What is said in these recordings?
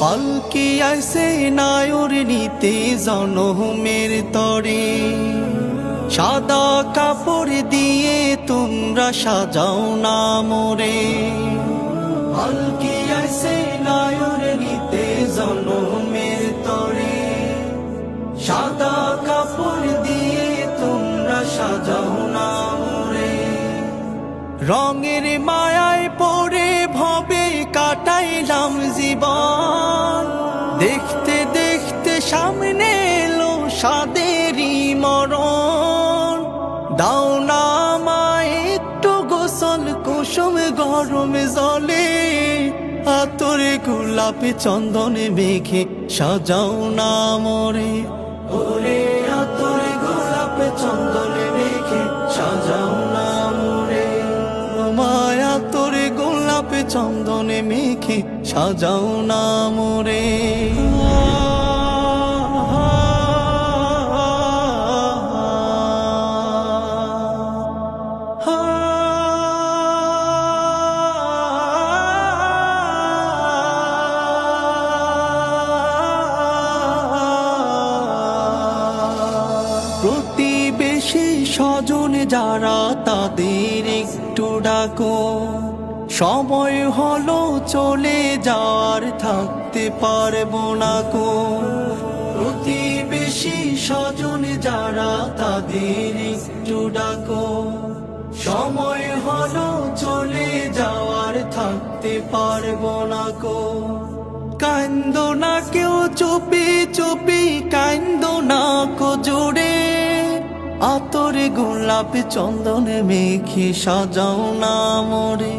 পালকি আইসে নায়র নিতে জনমের তরে। সাদা কাপড় দিয়ে না আইসে নিতে তরে। সাদা কাপড় দিয়ে তোমরা সাজাও না মোরে। রঙের মায়ায় পড়ে ভবে কাটাইলাম জীবন। সামনে এলো সাদেরই মরণ। দাও না আমায় একটু গোসল, কুসুম গরম জলে। আতরে গোলাপে চন্দনে মেঘে সাজাও না মরে। ওরে আতরে গোলাপে চন্দনে মেঘে সাজাও না মরে। মায়া তোরে গোলাপে চন্দনে মেঘে সাজাও না মোরে। প্রতিবেশী স্বজন যারা তাদের একটু ডাকো। সময় হলো চলে যাওয়ার, থাকতে পারব না কো প্রতিবেশী স্বজন যারা তাদের একটু ডাকো। সময় হলো চলে যাওয়ার, থাকতে পারব না কো কান্দ না কেউ, চুপি চুপি কান্দ না কো জোরে আতরে গোলাপ চন্দনে মেখে সাজাও না মরে।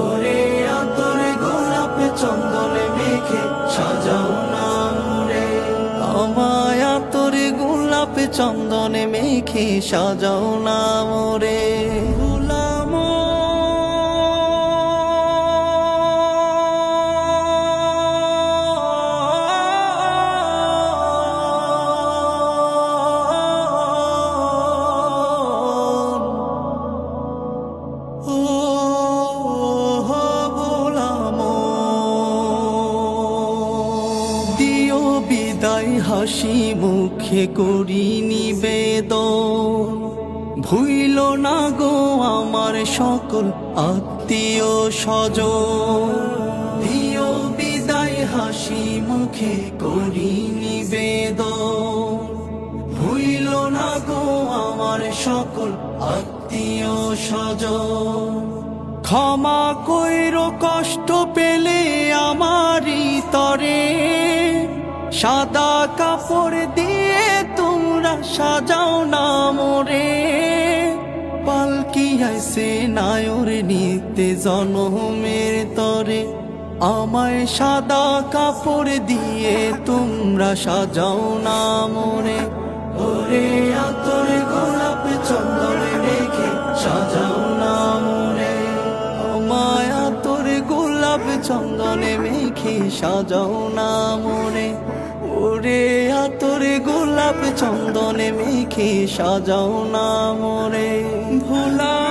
ওরে আতরে গোলাপ চন্দনে মেখে সাজাও না মরে। আমায় আতরে গোলাপ চন্দনে মেখে সাজাও না মোরে। বিদায় হাসি মুখে করি নিবেদন। ভুইল না গো আমার সকল আত্মীয় স্বজ দিও বিদায় হাসি মুখে করি নিবেদন। ভুইল না গো আমার সকল আত্মীয় স্বজ ক্ষমা কইর কষ্ট পেলে আমারই তরে। সাদা কাপড় দিয়ে তোমরা সাজাও না মোরে। পালকি আইসে নায়র নিতে জনমের তরে। আমায় সাদা কাপড় দিয়ে তোমরা সাজাও না মোরে। ওরে আতরে গোলাপ চন্দনে রেখে সাজাও না মোরে। আমায় আতরে গোলাপ চন্দনে মেখে সাজাও না মোরে। ওরে আতর গোলাপ চন্দনে মেখে সাজাও না মরে। ভোলাম